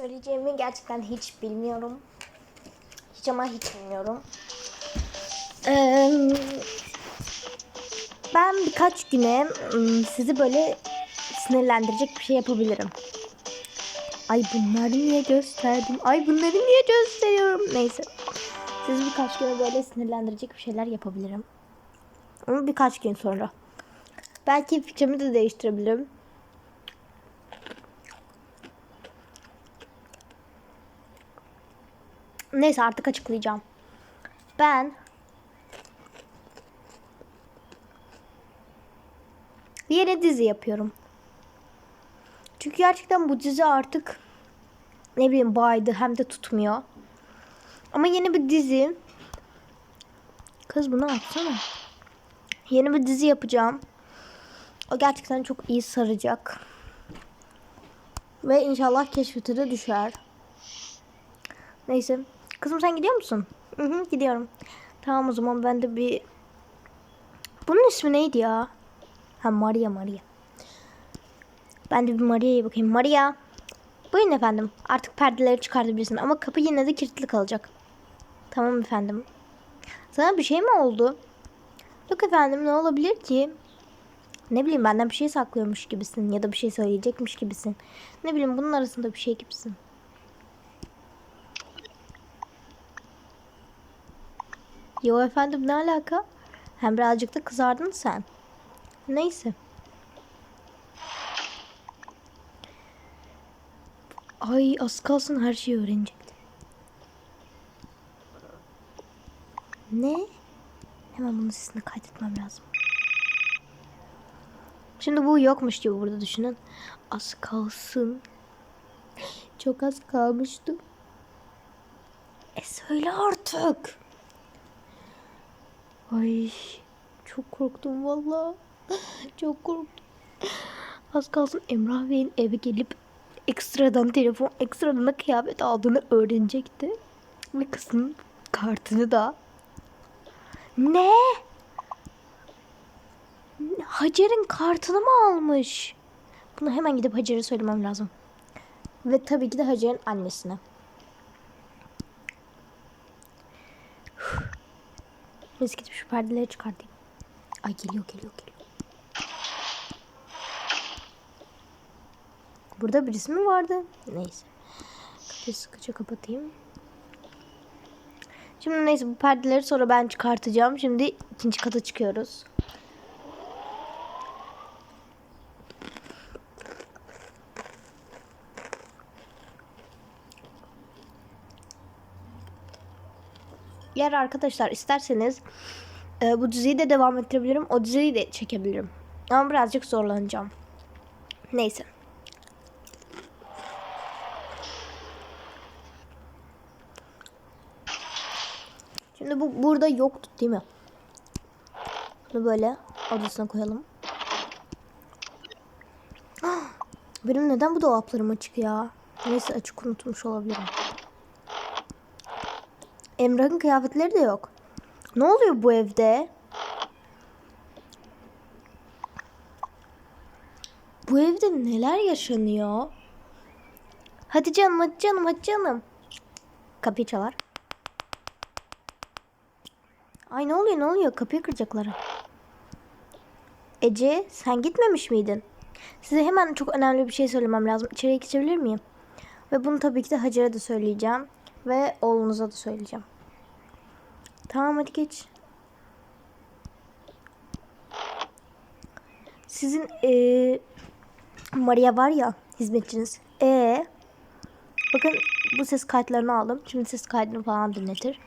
Söyleyeceğimi gerçekten hiç bilmiyorum. Hiç ama hiç bilmiyorum. Ee, ben birkaç güne sizi böyle sinirlendirecek bir şey yapabilirim. Ay bunları niye gösterdim? Ay bunları niye gösteriyorum? Neyse. Sizi birkaç güne böyle sinirlendirecek bir şeyler yapabilirim. Ama birkaç gün sonra. Belki fikrimi de değiştirebilirim. Neyse artık açıklayacağım. Ben yeni dizi yapıyorum. Çünkü gerçekten bu dizi artık ne bileyim baydı hem de tutmuyor. Ama yeni bir dizi Kız bunu atsana. Yeni bir dizi yapacağım. O gerçekten çok iyi saracak. Ve inşallah keşfete de düşer. Neyse. Kızım sen gidiyor musun? Hı hı gidiyorum. Tamam o zaman ben de bir... Bunun ismi neydi ya? Ha Maria Maria. Ben de bir Maria'ya bakayım. Maria. Buyurun efendim. Artık perdeleri çıkartabilirsin ama kapı yine de kilitli kalacak. Tamam efendim. Sana bir şey mi oldu? Yok efendim ne olabilir ki? Ne bileyim benden bir şey saklıyormuş gibisin ya da bir şey söyleyecekmiş gibisin. Ne bileyim bunun arasında bir şey gibisin. Yo efendim ne alaka? Hem birazcık da kızardın sen. Neyse. Ay az kalsın her şeyi öğrenecekti. Ne? Hemen bunun sesini kaydetmem lazım. Şimdi bu yokmuş gibi burada düşünün. Az kalsın. Çok az kalmıştı. E söyle artık. Ay çok korktum valla. Çok korktum. Az kalsın Emrah Bey'in eve gelip ekstradan telefon, ekstradan da kıyafet aldığını öğrenecekti. Ve kızın kartını da. Ne? Hacer'in kartını mı almış? Bunu hemen gidip Hacer'e söylemem lazım. Ve tabii ki de Hacer'in annesine. Biz gidip şu perdeleri çıkartayım. Ay geliyor geliyor geliyor. Burada birisi mi vardı? Neyse. Kapıyı sıkıca kapatayım. Şimdi neyse bu perdeleri sonra ben çıkartacağım. Şimdi ikinci kata çıkıyoruz. Eğer arkadaşlar isterseniz e, bu diziyi de devam ettirebilirim. O diziyi de çekebilirim. Ama birazcık zorlanacağım. Neyse. Şimdi bu burada yoktu değil mi? Bunu böyle odasına koyalım. Benim neden bu dolaplarım açık ya? Neyse açık unutmuş olabilirim. Emrah'ın kıyafetleri de yok. Ne oluyor bu evde? Bu evde neler yaşanıyor? Hadi canım, hadi canım, hadi canım. Kapıyı çalar. Ay ne oluyor, ne oluyor? Kapıyı kıracaklar. Ece, sen gitmemiş miydin? Size hemen çok önemli bir şey söylemem lazım. İçeriye geçebilir miyim? Ve bunu tabii ki de Hacer'e de söyleyeceğim. Ve oğlunuza da söyleyeceğim. Tamam hadi geç. Sizin eee Maria var ya hizmetçiniz. E bakın bu ses kayıtlarını aldım. Şimdi ses kaydını falan dinletir.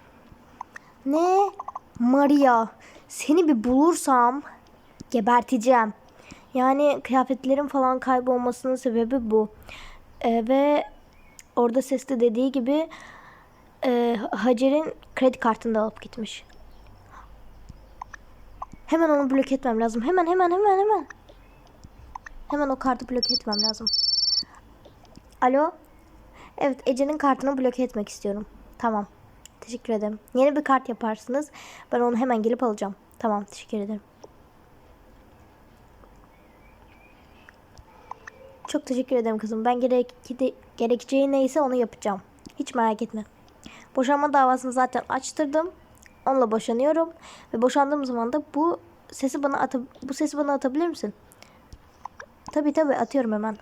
Ne? Maria seni bir bulursam geberteceğim. Yani kıyafetlerin falan kaybolmasının sebebi bu. Ee, ve orada seste dediği gibi e, Hacer'in kredi kartını da alıp gitmiş. Hemen onu bloke etmem lazım. Hemen hemen hemen hemen. Hemen o kartı bloke etmem lazım. Alo? Evet Ece'nin kartını bloke etmek istiyorum. Tamam. Teşekkür ederim. Yeni bir kart yaparsınız. Ben onu hemen gelip alacağım. Tamam teşekkür ederim. Çok teşekkür ederim kızım. Ben gerek, gerekeceği neyse onu yapacağım. Hiç merak etme. Boşanma davasını zaten açtırdım. Onunla boşanıyorum ve boşandığım zaman da bu sesi bana at bu sesi bana atabilir misin? Tabii tabii atıyorum hemen.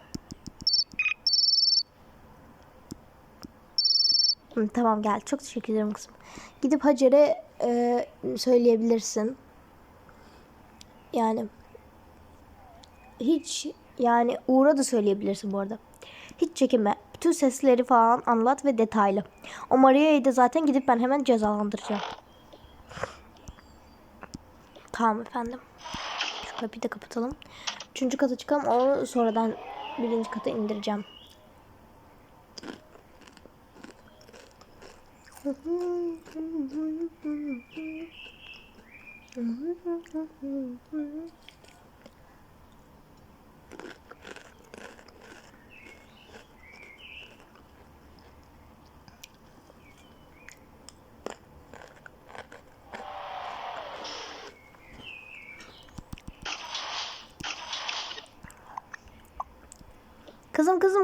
Hı, tamam gel. Çok teşekkür ederim kızım. Gidip Hacer'e e, söyleyebilirsin. Yani hiç yani Uğur'a da söyleyebilirsin bu arada. Hiç çekinme. Bütün sesleri falan anlat ve detaylı. O Maria'yı da zaten gidip ben hemen cezalandıracağım. Tamam efendim. Şu kapıyı da kapatalım. Üçüncü kata çıkalım. Onu sonradan birinci kata indireceğim. Kızım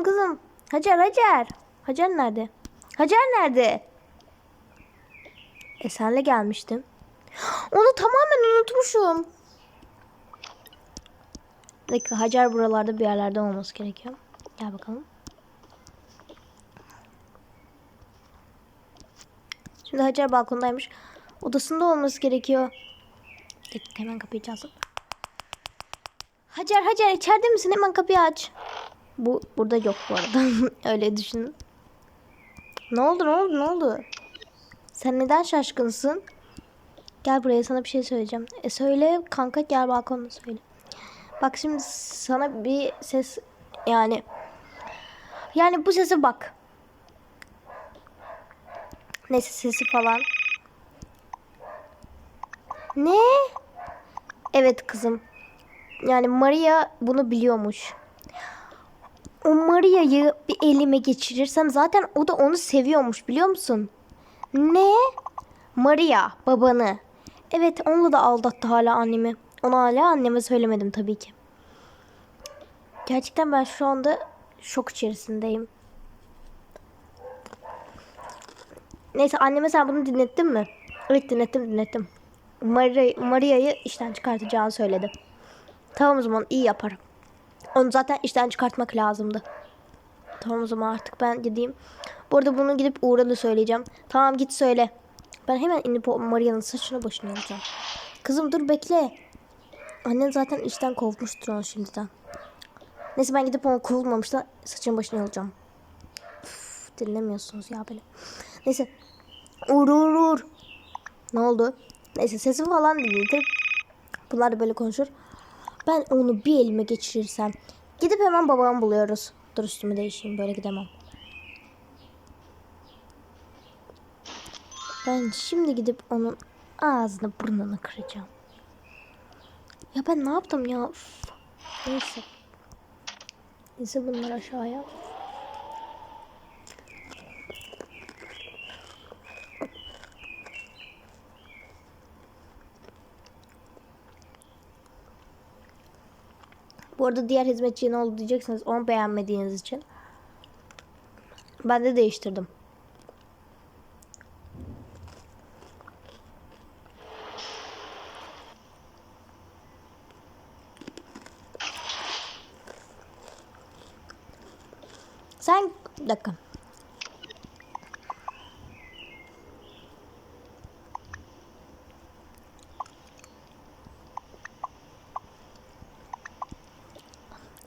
kızım. Hacer Hacer. Hacer nerede? Hacer nerede? E senle gelmiştim. Onu tamamen unutmuşum. Bir dakika Hacer buralarda bir yerlerde olması gerekiyor. Gel bakalım. Şimdi Hacer balkondaymış. Odasında olması gerekiyor. Bir dakika hemen kapıyı çalsın. Hacer Hacer içeride misin? Hemen kapıyı aç. Bu burada yok bu arada. Öyle düşünün. Ne oldu ne oldu ne oldu? Sen neden şaşkınsın? Gel buraya sana bir şey söyleyeceğim. E söyle kanka gel balkonda söyle. Bak şimdi sana bir ses yani yani bu sese bak. Neyse sesi falan. Ne? Evet kızım. Yani Maria bunu biliyormuş. O Maria'yı bir elime geçirirsem zaten o da onu seviyormuş biliyor musun? Ne? Maria babanı. Evet onunla da aldattı hala annemi. Onu hala anneme söylemedim tabii ki. Gerçekten ben şu anda şok içerisindeyim. Neyse anneme sen bunu dinlettin mi? Evet dinlettim dinlettim. Maria, Maria'yı işten çıkartacağını söyledi. Tamam o zaman iyi yaparım. Onu zaten işten çıkartmak lazımdı. Tamam o zaman artık ben gideyim. Bu arada bunu gidip Uğur'a da söyleyeceğim. Tamam git söyle. Ben hemen inip Maria'nın saçını başını alacağım. Kızım dur bekle. Annen zaten işten kovmuştur onu şimdiden. Neyse ben gidip onu kovulmamış da saçını başını alacağım. Dinlemiyorsunuz ya beni. Neyse. Uğur uğur uğur. Ne oldu? Neyse sesi falan dinletir. Bunlar da böyle konuşur. Ben onu bir elime geçirirsem gidip hemen babamı buluyoruz. Dur üstümü değişeyim böyle gidemem. Ben şimdi gidip onun ağzını burnunu kıracağım. Ya ben ne yaptım ya? Üf. Neyse. Neyse bunlar aşağıya. Bu arada diğer hizmetçiye ne oldu diyeceksiniz. Onu beğenmediğiniz için. Ben de değiştirdim. Sen bir dakika.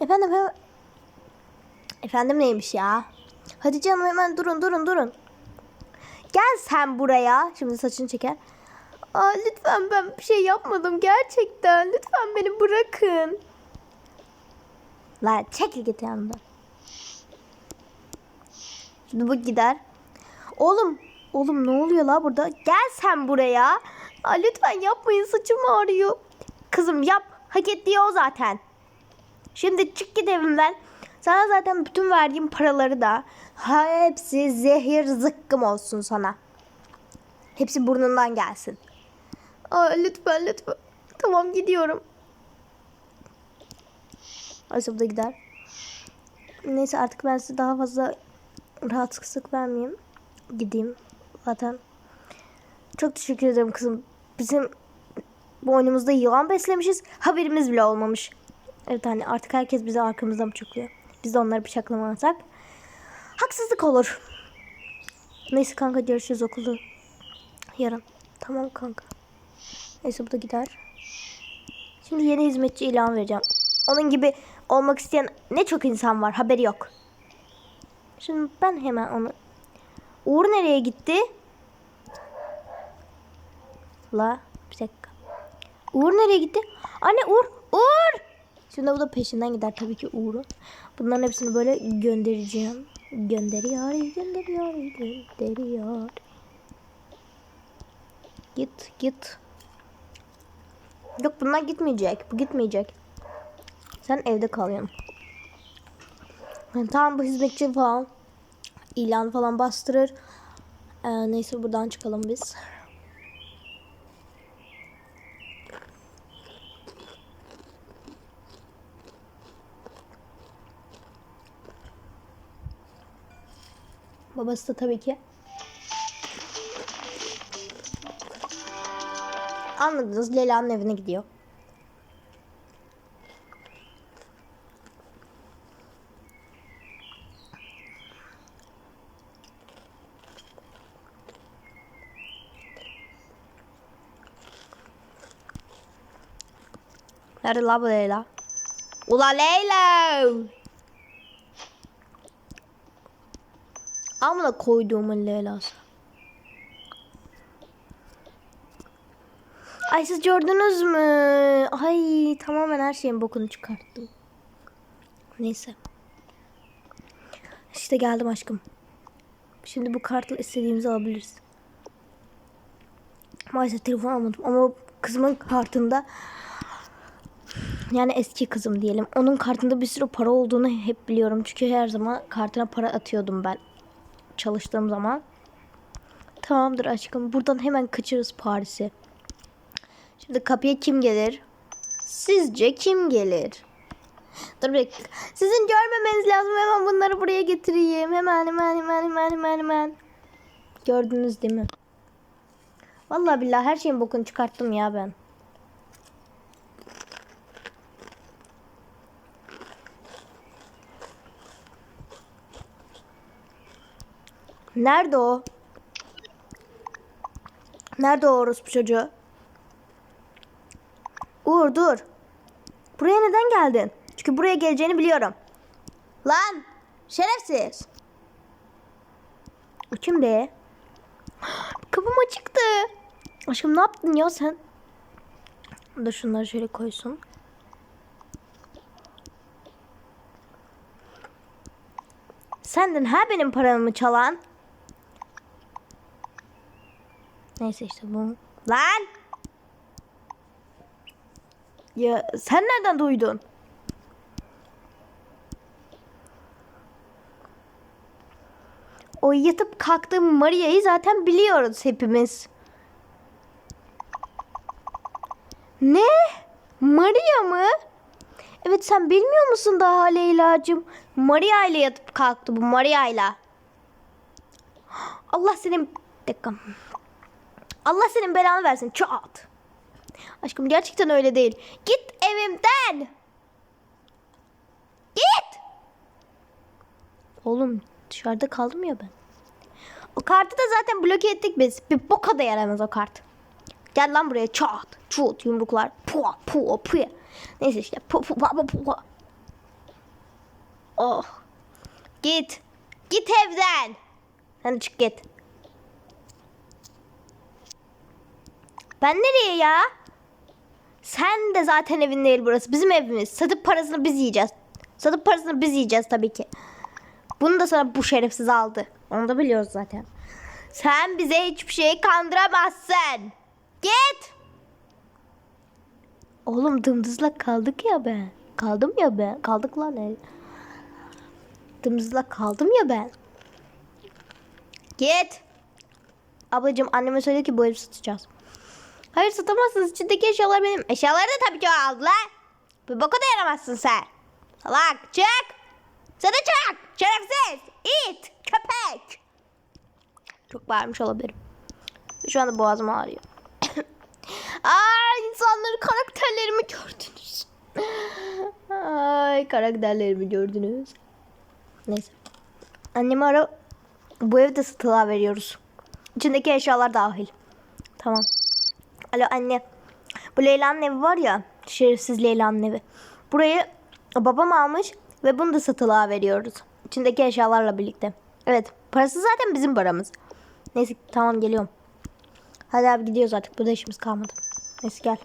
Efendim hemen... Efendim neymiş ya? Hadi canım hemen durun durun durun. Gel sen buraya. Şimdi saçını çeker. Aa, lütfen ben bir şey yapmadım gerçekten. Lütfen beni bırakın. La çekil git yanımdan. Şimdi bu gider. Oğlum. Oğlum ne oluyor la burada? Gel sen buraya. Aa, lütfen yapmayın saçım ağrıyor. Kızım yap. Hak ettiği o zaten. Şimdi çık git evimden. Sana zaten bütün verdiğim paraları da hepsi zehir zıkkım olsun sana. Hepsi burnundan gelsin. Aa, lütfen lütfen. Tamam gidiyorum. Ayşe da gider. Neyse artık ben size daha fazla rahatsızlık vermeyeyim. Gideyim zaten. Çok teşekkür ederim kızım. Bizim bu oyunumuzda yılan beslemişiz. Haberimiz bile olmamış. Evet hani artık herkes bize arkamızdan bıçaklıyor. Biz de onları bıçaklamazsak haksızlık olur. Neyse kanka görüşürüz okulda. Yarın. Tamam kanka. Neyse bu da gider. Şimdi yeni hizmetçi ilan vereceğim. Onun gibi olmak isteyen ne çok insan var. Haberi yok. Şimdi ben hemen onu... Uğur nereye gitti? La bir dakika. Uğur nereye gitti? Anne Uğur! Uğur! Şimdi bu da peşinden gider tabii ki Uğur'un. Bunların hepsini böyle göndereceğim. Gönderiyor, gönderiyor, gönderiyor. Git, git. Yok bunlar gitmeyecek. Bu gitmeyecek. Sen evde kalıyorsun. Yani tamam bu hizmetçi falan ilan falan bastırır. Ee, neyse buradan çıkalım biz. Babası da tabii ki. Anladınız Leyla'nın evine gidiyor. Nerede la bu Leyla? Ula Leyla! Amına koyduğumun Leyla'sı. Ay siz gördünüz mü? Ay tamamen her şeyin bokunu çıkarttım. Neyse. İşte geldim aşkım. Şimdi bu kartla istediğimizi alabiliriz. Maalesef telefon almadım ama kızımın kartında yani eski kızım diyelim. Onun kartında bir sürü para olduğunu hep biliyorum. Çünkü her zaman kartına para atıyordum ben çalıştığım zaman. Tamamdır aşkım. Buradan hemen kaçırız Paris'e. Şimdi kapıya kim gelir? Sizce kim gelir? Dur bir. Sizin görmemeniz lazım. Hemen bunları buraya getireyim. Hemen hemen hemen hemen hemen hemen. Gördünüz değil mi? Vallahi billahi her şeyin bokunu çıkarttım ya ben. Nerede o? Nerede o orospu çocuğu? Uğur dur. Buraya neden geldin? Çünkü buraya geleceğini biliyorum. Lan! Şerefsiz! O kim be? Kapım açıktı. Aşkım ne yaptın ya sen? Dur şunları şöyle koysun. Sendin ha benim paramı çalan? Neyse işte bu. Lan! Ya sen nereden duydun? O yatıp kalktığım Maria'yı zaten biliyoruz hepimiz. Ne? Maria mı? Evet sen bilmiyor musun daha Leyla'cığım? Maria ile yatıp kalktı bu Maria ile. Allah senin... Dakika. Allah senin belanı versin. Çat. Aşkım gerçekten öyle değil. Git evimden. Git. Oğlum dışarıda kaldım ya ben. O kartı da zaten bloke ettik biz. Bir boka da yaramaz o kart. Gel lan buraya çat. Çut yumruklar. Pua pua pua. Neyse işte. Pu pu pu pu pu. Oh. Git. Git evden. Hadi çık git. Ben nereye ya? Sen de zaten evin değil burası. Bizim evimiz. Satıp parasını biz yiyeceğiz. Satıp parasını biz yiyeceğiz tabii ki. Bunu da sana bu şerefsiz aldı. Onu da biliyoruz zaten. Sen bize hiçbir şey kandıramazsın. Git. Oğlum dımdızlak kaldık ya ben. Kaldım ya ben. Kaldık lan el. Dımdızlak kaldım ya ben. Git. Ablacığım anneme söyle ki bu evi satacağız. Hayır satamazsınız. İçindeki eşyalar benim. Eşyaları da tabii ki o aldılar. Bir boka da yaramazsın sen. Salak çık. Sana çak! Şerefsiz! İt! Köpek! Çok bağırmış olabilirim. Şu anda boğazım ağrıyor. Aa insanların karakterlerimi gördünüz. Ay karakterlerimi gördünüz. Neyse. Annemi ara bu evde satılığa veriyoruz. İçindeki eşyalar dahil. Tamam. Alo anne. Bu Leyla'nın evi var ya. Şerefsiz Leyla'nın evi. Burayı babam almış ve bunu da satılığa veriyoruz. İçindeki eşyalarla birlikte. Evet. Parası zaten bizim paramız. Neyse tamam geliyorum. Hadi abi gidiyoruz artık. Burada işimiz kalmadı. Neyse gel.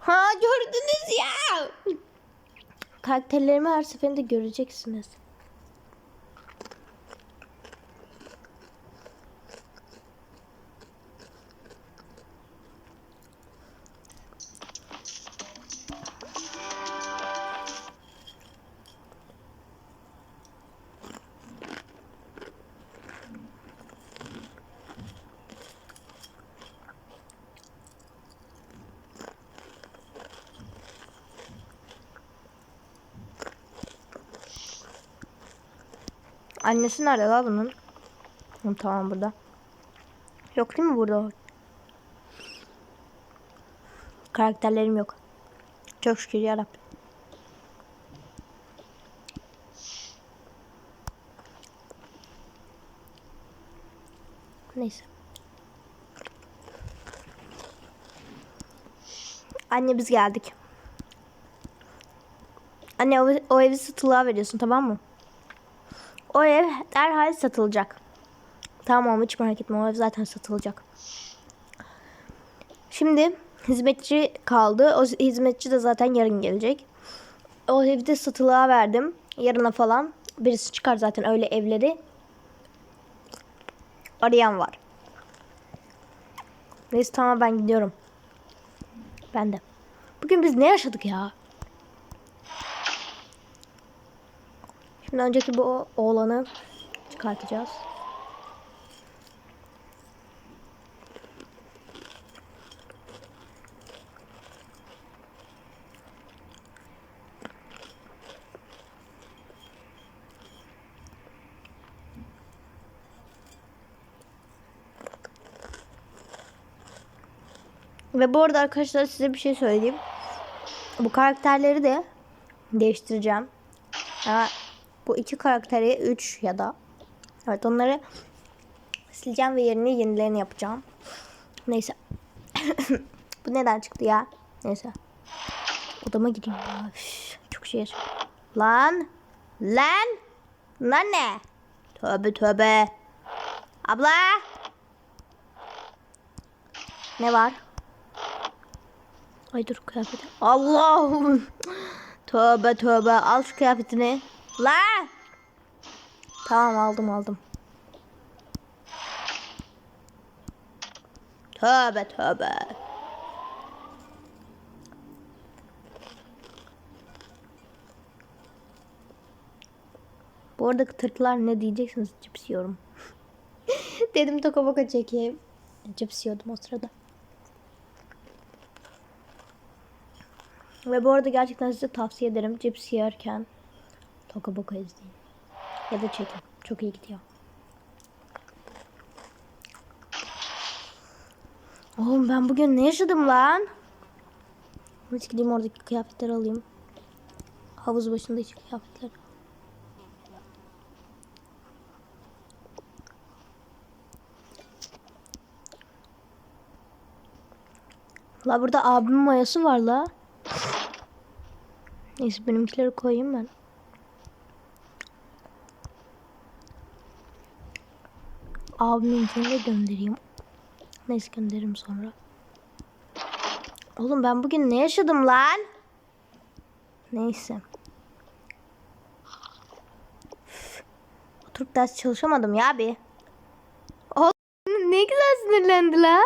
Ha gördünüz ya. Karakterlerimi her seferinde göreceksiniz. Annesi nerede la bunun? Tamam burada. Yok değil mi burada? Karakterlerim yok. Çok şükür yarabbim. Neyse. Anne biz geldik. Anne o, o evi satılığa veriyorsun tamam mı? O ev derhal satılacak. Tamam hiç merak etme o ev zaten satılacak. Şimdi hizmetçi kaldı. O hizmetçi de zaten yarın gelecek. O evi de satılığa verdim. Yarına falan. Birisi çıkar zaten öyle evleri. Arayan var. Neyse tamam ben gidiyorum. Ben de. Bugün biz ne yaşadık ya? Şimdi önceki bu oğlanı çıkartacağız. Ve bu arada arkadaşlar size bir şey söyleyeyim. Bu karakterleri de değiştireceğim. Ya, bu iki karakteri 3 ya da evet onları sileceğim ve yerine yenilerini yapacağım. Neyse. bu neden çıktı ya? Neyse. Odama gideyim. Üf, çok şey. Lan. Lan. Lan ne? Tövbe tövbe. Abla. Ne var? Ay dur kıyafeti. Allah'ım. Tövbe tövbe. Al şu kıyafetini. La. Tamam aldım aldım. Tövbe tövbe. Bu arada tırtılar ne diyeceksiniz cips yiyorum. Dedim toka boka çekeyim. Cips yiyordum o sırada. Ve bu arada gerçekten size tavsiye ederim cips yerken Toka Boka izleyin. Ya da çekin. Çok iyi gidiyor. Oğlum ben bugün ne yaşadım lan? Hiç gideyim oradaki kıyafetleri alayım. Havuz başındaki kıyafetler. La burada abimin mayası var la. Neyse benimkileri koyayım ben. Abiminkini de göndereyim. Neyse gönderirim sonra. Oğlum ben bugün ne yaşadım lan? Neyse. Oturup ders çalışamadım ya abi. Oğlum ne güzel sinirlendi la.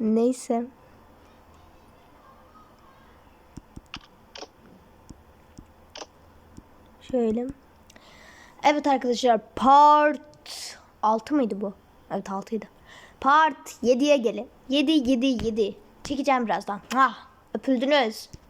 Neyse. Şöyle. Evet arkadaşlar part 6 mıydı bu? Evet 6'ydı. Part 7'ye gelin. 7 7 7. Çekeceğim birazdan. Ah, öpüldünüz.